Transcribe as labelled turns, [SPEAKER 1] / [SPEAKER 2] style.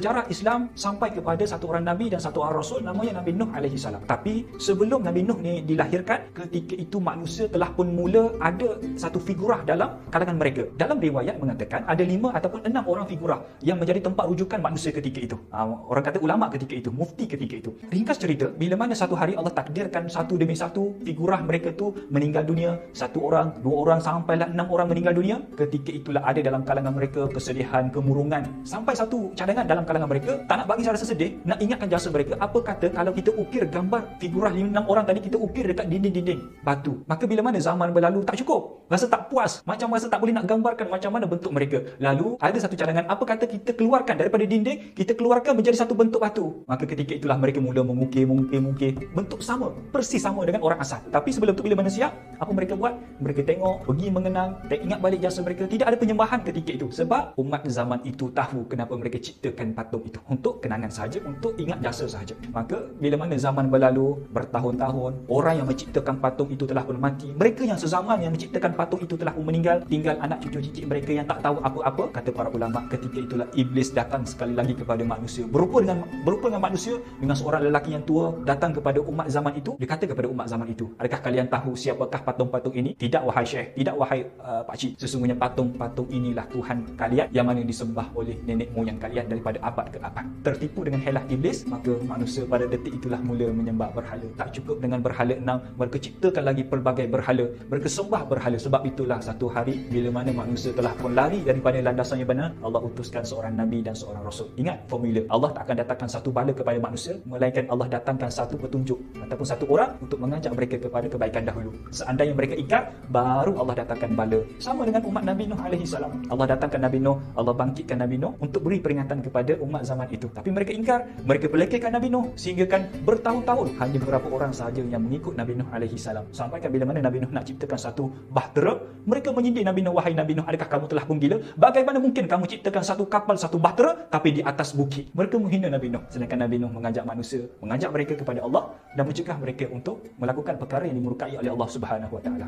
[SPEAKER 1] sejarah Islam sampai kepada satu orang Nabi dan satu orang Rasul namanya Nabi Nuh alaihi salam. Tapi sebelum Nabi Nuh ni dilahirkan, ketika itu manusia telah pun mula ada satu figurah dalam kalangan mereka. Dalam riwayat mengatakan ada lima ataupun enam orang figurah yang menjadi tempat rujukan manusia ketika itu. Ha, orang kata ulama ketika itu, mufti ketika itu. Ringkas cerita, bila mana satu hari Allah takdirkan satu demi satu figurah mereka tu meninggal dunia, satu orang, dua orang sampailah enam orang meninggal dunia, ketika itulah ada dalam kalangan mereka kesedihan, kemurungan. Sampai satu cadangan dalam kalangan mereka tak nak bagi saya rasa sedih, nak ingatkan jasa mereka. Apa kata kalau kita ukir gambar figurah lima enam orang tadi kita ukir dekat dinding-dinding batu. Maka bila mana zaman berlalu tak cukup, rasa tak puas, macam rasa tak boleh nak gambarkan macam mana bentuk mereka. Lalu ada satu cadangan, apa kata kita keluarkan daripada dinding, kita keluarkan menjadi satu bentuk batu. Maka ketika itulah mereka mula mengukir, mengukir, mengukir. Bentuk sama, persis sama dengan orang asal. Tapi sebelum tu bila mana siap, apa mereka buat? Mereka tengok, pergi mengenang dan ingat balik jasa mereka. Tidak ada penyembahan ketika itu. Sebab umat zaman itu tahu kenapa mereka ciptakan patung itu. Untuk kenangan saja, untuk ingat jasa saja. Maka bila mana zaman berlalu, bertahun-tahun, orang yang menciptakan patung itu telah pun mati. Mereka yang sezaman yang menciptakan patung itu telah pun meninggal. Tinggal anak cucu cicit mereka yang tak tahu apa-apa. Kata para ulama, ketika itulah iblis datang sekali lagi kepada manusia. Berupa dengan berupa dengan manusia, dengan seorang lelaki yang tua datang kepada umat zaman itu. Dia kata kepada umat zaman itu, adakah kalian tahu siapakah patung-patung ini? Tidak wahai syekh, tidak wahai uh, pakcik. Sesungguhnya patung-patung inilah Tuhan kalian yang mana disembah oleh nenek moyang kalian daripada abad ke abad. Tertipu dengan helah iblis, maka manusia pada detik itulah mula menyembah berhala. Tak cukup dengan berhala enam, mereka ciptakan lagi pelbagai berhala. Mereka sembah berhala. Sebab itulah satu hari bila mana manusia telah pun lari daripada landasan yang benar, Allah utuskan seorang Nabi dan seorang Rasul. Ingat formula, Allah tak akan datangkan satu bala kepada manusia, melainkan Allah datangkan satu petunjuk ataupun satu orang untuk mengajak mereka kepada kebaikan dahulu. Seandainya mereka ikat, baru Allah datangkan bala. Sama dengan umat Nabi Nuh alaihi salam. Allah datangkan Nabi Nuh, Allah bangkitkan Nabi Nuh untuk beri peringatan kepada umat zaman itu. Tapi mereka ingkar, mereka pelekehkan Nabi Nuh sehingga kan bertahun-tahun hanya beberapa orang sahaja yang mengikut Nabi Nuh alaihi salam. Sampai bila mana Nabi Nuh nak ciptakan satu bahtera, mereka menyindir Nabi Nuh, wahai Nabi Nuh, adakah kamu telah pun gila? Bagaimana mungkin kamu ciptakan satu kapal, satu bahtera tapi di atas bukit? Mereka menghina Nabi Nuh. Sedangkan Nabi Nuh mengajak manusia, mengajak mereka kepada Allah dan mencegah mereka untuk melakukan perkara yang dimurkai oleh Allah Subhanahu wa taala.